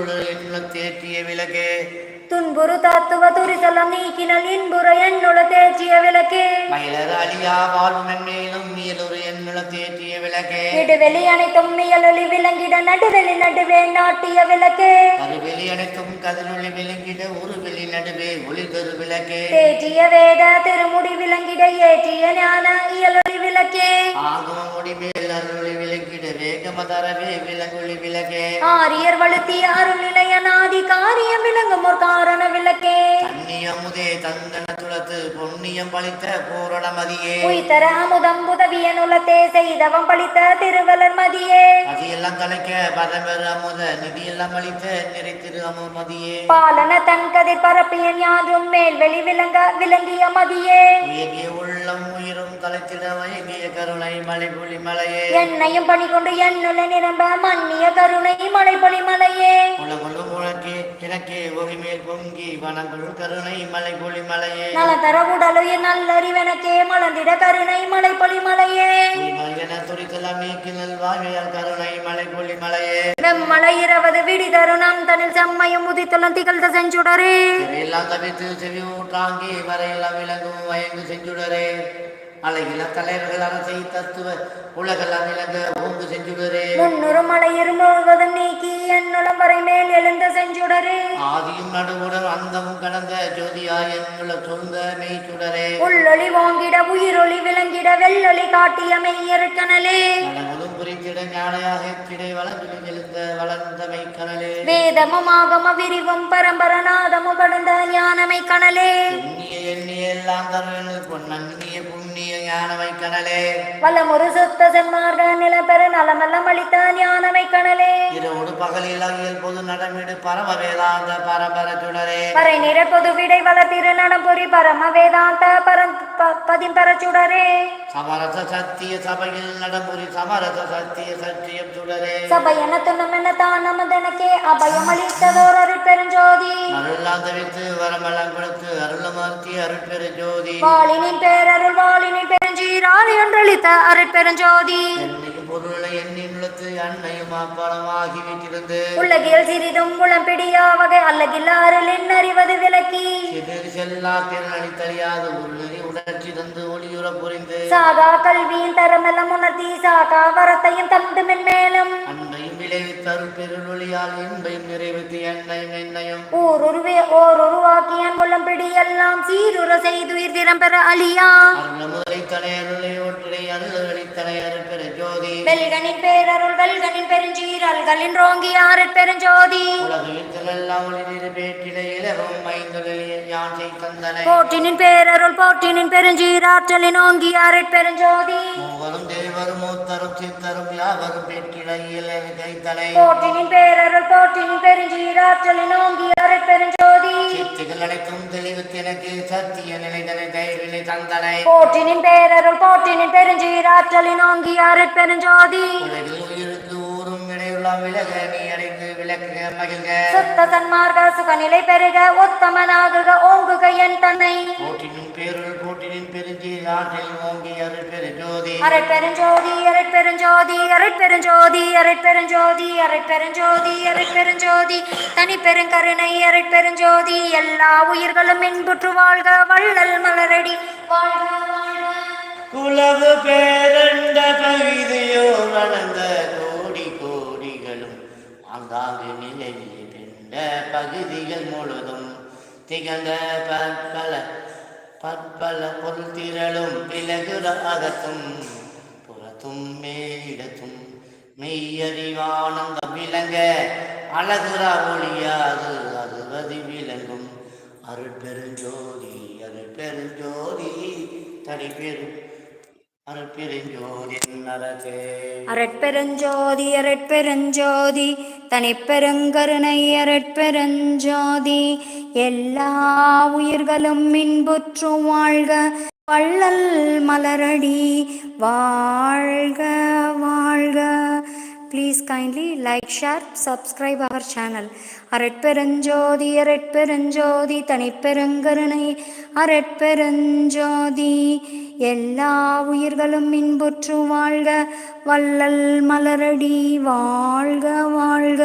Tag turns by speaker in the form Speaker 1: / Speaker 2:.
Speaker 1: இருளுடல் என்ன தேற்றிய விளக்கே.
Speaker 2: துன்புறு தத்துவ துரிசலம் நீக்கினல் இன்புற என்னுள தேற்றிய விளக்கே.
Speaker 1: மயிலர் அழியா வாழ்வு மென்மேலும் மியலுறு என்னுள தேற்றிய விளக்கே.
Speaker 2: நெடுவெளி அனைத்தும் மியலொளி விளங்கிட நடுவெளி நடுவே நாட்டிய விளக்கே.
Speaker 1: கருவெளி அனைத்தும் கதிரொளி விளங்கிட ஒரு வெளி நடுவே ஒளி தரு விளக்கே.
Speaker 2: தேற்றிய வேத திருமுடி விளங்கிட ஏற்றிய ஞான இயலொளி விளக்கே.
Speaker 1: ஆகம முடிமேல் அருளி விளங்கிட வேகமதரவே விலங்கொளி விளக்கே.
Speaker 2: ஆரியர் வழுத்திய அருள் நிலைய நாதி காரியம் விளங்கும் ஒரு காரண விளக்கே.
Speaker 1: தன்னியமுதே தந்தன துளத்து பொன்னியம் பளித்த பூரண மதியே.
Speaker 2: உய்தர அமுதம் உதவிய நுலத்தே செய்தவம் பளித்த திருவலர் மதியே.
Speaker 1: மதியெல்லாம் தலைக்க பரம்பெரு அமுத நிதியெல்லாம் அளித்த நிறைத்திரு அமுர் மதியே.
Speaker 2: பாலன தன் கதிர் பரப்பிய ஞான்றும் மேல்வெளி விளங்க விளங்கிய மதியே.
Speaker 1: உயகிய உள்ளம் உயிரும் தலைத்திட வயங்கிய கருணை மலை புலி மலையே.
Speaker 2: என்னையும் பணி கொண்டு என்னுள்ள நிரம்ப மன்னிய கருணை மழை பொழி மலையே.
Speaker 1: உலகுலும் உனக்கே எனக்கே ஒளிமேல் பொங்கி வனங்குள் கருணை மலை புலி மலையே.
Speaker 2: நல தர உடலுயிர் நல்லறிவெனக்கே மலர்ந்திட கருணை மழை பொழி மலையே
Speaker 1: என துடித்தலாம் நீக்கி நல்வாழ்வியல் கருணை மலை புலி மலையே.
Speaker 2: வெம்மலை இரவது விடி தருணம் தனில் செம்மையும் உதித்துள்ளம் திகழ்ந்த செஞ்சுடரே.
Speaker 1: எல்லாம் தவித்து செவி ஊற்றாங்கி வரையெல்லாம் விளங்கும் வயங்கு செஞ்சுடரே. அழகில தலைவர்கள் அரசை தத்துவ உலகெல்லாம் விளங்க ஓங்கு செஞ்சுடரே
Speaker 2: முன்னுறு மலையிரு முழுவதும் நீக்கி என்னுளம் வரை மேல் எழுந்த செஞ்சுடரே
Speaker 1: ஆதியும் நடுவுடன் அந்தமும் கடந்த ஜோதியாய் என்னுள்ள சொந்த மெய்ச்சுடரே
Speaker 2: உள்ளொளி வாங்கிட உயிரொளி விளங்கிட வெள்ளொளி காட்டிய மெய்யருக்கனலே
Speaker 1: வளமுதும் புரித்திட ஞானையாக கிடை வளர்ந்து எழுந்த வளர்ந்த மெய்க்கனலே
Speaker 2: வேதமும் ஆகம விரிவும் பரம்பரநாதமும் படுந்த ஞானமை கனலே
Speaker 1: எண்ணிய எண்ணிய எல்லாம் தருவனு புண்ணிய ஞானமை கனலே.
Speaker 2: வலமுறு சுத்த சென்மார்க நிலப்பெற நலமெல்லாம் அளித்த ஞானமை கனலே.
Speaker 1: இரவோடு பகலில் அகில் பொது நடமிடு பரம வேதாந்த பரம்பர சுடரே
Speaker 2: வரை நிற பொது விடை வளர்த்திரு நடம்புரி பரம வேதாந்த பரம் ப- பதிம்பர சுடரே
Speaker 1: சமரச சத்திய சபையில் நடமுறி சமரச சத்திய சத்தியம் சுடரே.
Speaker 2: சபையன துண்ணம் என்ன தான் நமதனக்கே அபயம் அளித்ததோர் அருட்பெருஞ்சோதி
Speaker 1: அருளாந்த வித்து வரமெல்லாம் கொடுத்து அருளமர்த்தி அருட்பெரு ஜோதி
Speaker 2: வாளினின் பேரருள் வாளினின் பெருஞ்சீராளி ஒன்றளித்த அருட்பெருஞ்சோதி.
Speaker 1: பொருளை நிலத்து அன்னையும் அப்பளமாகி விட்டிருந்து
Speaker 2: உலகில் சிறிதும் உளம்பிடியா வகை அல்லகில்ல அருளின் அறிவது விளக்கி
Speaker 1: சிறிது செல்லா திறனடி தழியாது உள்ளறி உணர்ச்சி தந்து ஒளியுற புரிந்து
Speaker 2: சாகா கல்வியின் தரமெல்லாம் உணர்த்தி சாகா வரத்தையும் தந்து மென்மேலும்
Speaker 1: அன்னையும் விளைவித்து அருட்பெருளொளியால் இன்பையும் நிறைவித்து எண்ணையும் என்னையும்
Speaker 2: ஊருருவே ஓர் உருவாக்கியன் உளம்பிடி எல்லாம் சீருற செய்துயிர் திறம்பெற அழியா வெல்கனின் பேரருள் வெல்கனின் பெருஞ்சீரல்களின் ரோங்கி ஆரற் பெருஞ்சோதி போற்றினின் பேரருள் போற்றினின் பெருஞ்சீராற்றலின் ஓங்கி ஆரற் பெருஞ்சோதி போற்றினின் பேரருள் போற்றினின் பெருஞ்சீராற்றலின் ஓங்கி ஆரற் பெருஞ்சோதி
Speaker 1: சித்திகள் அனைத்தும் சத்திய நிலைதனை தைவினை தந்தனை
Speaker 2: போற்றினின் பேரருள் போற்றினின் பெருஞ்சீராற்றலின் ஓங்கி ஆரற் பெருஞ்சோதி.
Speaker 1: உலகில் ஊரும் இடையுள்ளாம் விலக நீ அடைந்து விளக்குக மகிழ்க.
Speaker 2: சுத்த சன்மார்க்க சுகநிலை பெருக உத்தமனாகுக ஓங்குக என் தன்னை.
Speaker 1: போற்றினும் பேருள் போற்றினின் பெருஞ்சி நாட்டில் ஓங்கி அருள் பெரு ஜோதி
Speaker 2: அரட்பெருஞ்சோதி அரட்பெருஞ்சோதி அரட்பெருஞ்சோதி அரட்பெருஞ்சோதி அரட்பெருஞ்சோதி அரட்பெருஞ்சோதி தனி பெருங்கருணை அரட்பெருஞ்சோதி எல்லா உயிர்களும் இன்புற்று வாழ்க வள்ளல் மலரடி. வாழ்க வாழ்க.
Speaker 1: குலவு பேரண்ட பகுதிகள் முழுதும் திகழ்ந்த பற்பல பற்பல பொருள் திரளும் பிளகுற அகத்தும் புறத்தும் மேடத்தும் மெய்யறிவானந்த விளங்க அழகுற ஒளியாது அறுபதி விளங்கும். அருட்பெருஞ்சோதி அருட்பெருஞ்சோதி தனிப்பெரும் அரட்பெருஞ்சோதி
Speaker 2: அரட்பெருஞ்சோதி தனிப்பெருங்கருணை அரட்பெருஞ்சோதி எல்லா உயிர்களும் மின்புற்று வாழ்க வள்ளல் மலரடி வாழ்க வாழ்க. Please kindly like share subscribe our channel அரட்பெருஞ்சோதி அரட்பெருஞ்சோதி தனிப்பெருங்கருணை அரட்பெருஞ்சோதி எல்லா உயிர்களும் இன்புற்று வாழ்க வள்ளல் மலரடி வாழ்க வாழ்க